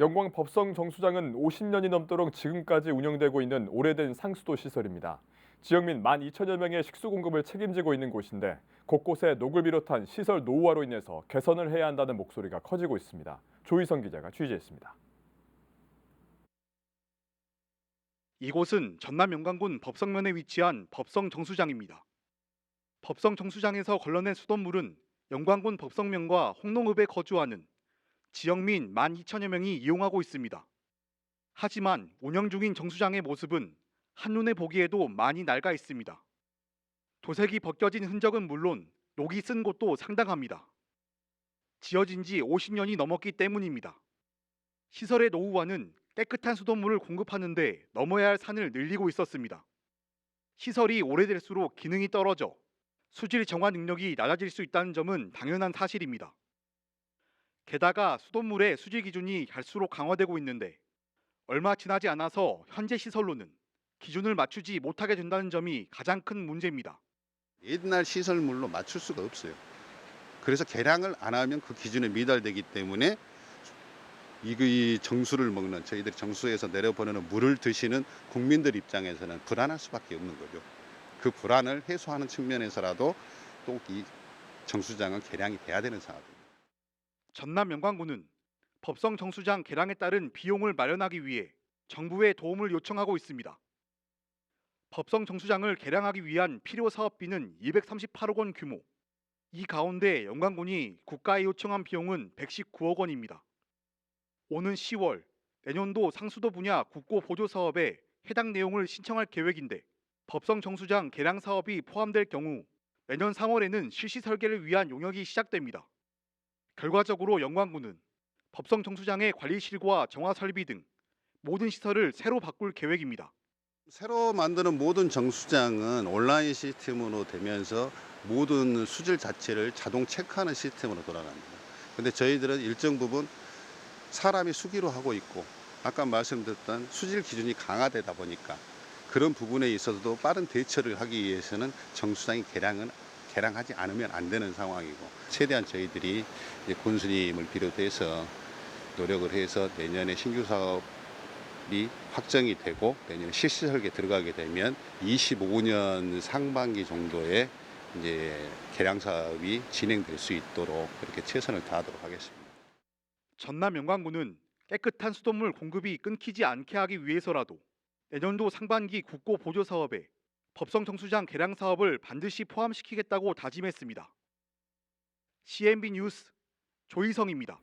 영광 법성 정수장은 50년이 넘도록 지금까지 운영되고 있는 오래된 상수도 시설입니다. 지역민 1만 2천여 명의 식수 공급을 책임지고 있는 곳인데 곳곳에 녹을 비롯한 시설 노후화로 인해서 개선을 해야 한다는 목소리가 커지고 있습니다. 조희성 기자가 취재했습니다. 이곳은 전남 영광군 법성면에 위치한 법성 정수장입니다. 법성 정수장에서 걸러낸 수돗물은 영광군 법성면과 홍농읍에 거주하는 지역민 1만 2천여 명이 이용하고 있습니다. 하지만 운영 중인 정수장의 모습은 한눈에 보기에도 많이 낡아 있습니다. 도색이 벗겨진 흔적은 물론 녹이 쓴 곳도 상당합니다. 지어진 지 50년이 넘었기 때문입니다. 시설의 노후화는 깨끗한 수돗물을 공급하는데 넘어야 할 산을 늘리고 있었습니다. 시설이 오래될수록 기능이 떨어져 수질 정화 능력이 낮아질 수 있다는 점은 당연한 사실입니다. 게다가 수돗물의 수질 기준이 갈수록 강화되고 있는데 얼마 지나지 않아서 현재 시설로는 기준을 맞추지 못하게 된다는 점이 가장 큰 문제입니다. 옛날 시설물로 맞출 수가 없어요. 그래서 개량을 안 하면 그 기준에 미달되기 때문에 이- 이 정수를 먹는 저희들이 정수에서 내려보내는 물을 드시는 국민들 입장에서는 불안할 수밖에 없는 거죠. 그 불안을 해소하는 측면에서라도 또 이 정수장은 개량이 돼야 되는 상황입니다. 전남 영광군은 법성 정수장 개량에 따른 비용을 마련하기 위해 정부의 도움을 요청하고 있습니다. 법성 정수장을 개량하기 위한 필요 사업비는 238억 원 규모. 이 가운데 영광군이 국가에 요청한 비용은 119억 원입니다. 오는 10월 내년도 상수도 분야 국고 보조 사업에 해당 내용을 신청할 계획인데 법성 정수장 개량 사업이 포함될 경우 내년 3월에는 실시 설계를 위한 용역이 시작됩니다. 결과적으로 영광군은 법성 정수장의 관리실과 정화 설비 등 모든 시설을 새로 바꿀 계획입니다. 새로 만드는 모든 정수장은 온라인 시스템으로 되면서 모든 수질 자체를 자동 체크하는 시스템으로 돌아갑니다. 근데 저희들은 일정 부분 사람이 수기로 하고 있고 아까 말씀드렸던 수질 기준이 강화되다 보니까 그런 부분에 있어서도 빠른 대처를 하기 위해서는 정수장의 개량은 개량하지 않으면 안 되는 상황이고 최대한 저희들이 군수님을 비롯해서 노력을 해서 내년에 신규 사업이 확정이 되고 내년에 실시 설계 들어가게 되면 25년 상반기 정도에 이제 개량 사업이 진행될 수 있도록 그렇게 최선을 다하도록 하겠습니다. 전남 영광군은 깨끗한 수돗물 공급이 끊기지 않게 하기 위해서라도 내년도 상반기 국고 보조 사업에 법성 정수장 개량 사업을 반드시 포함시키겠다고 다짐했습니다. CNB 뉴스 조희성입니다.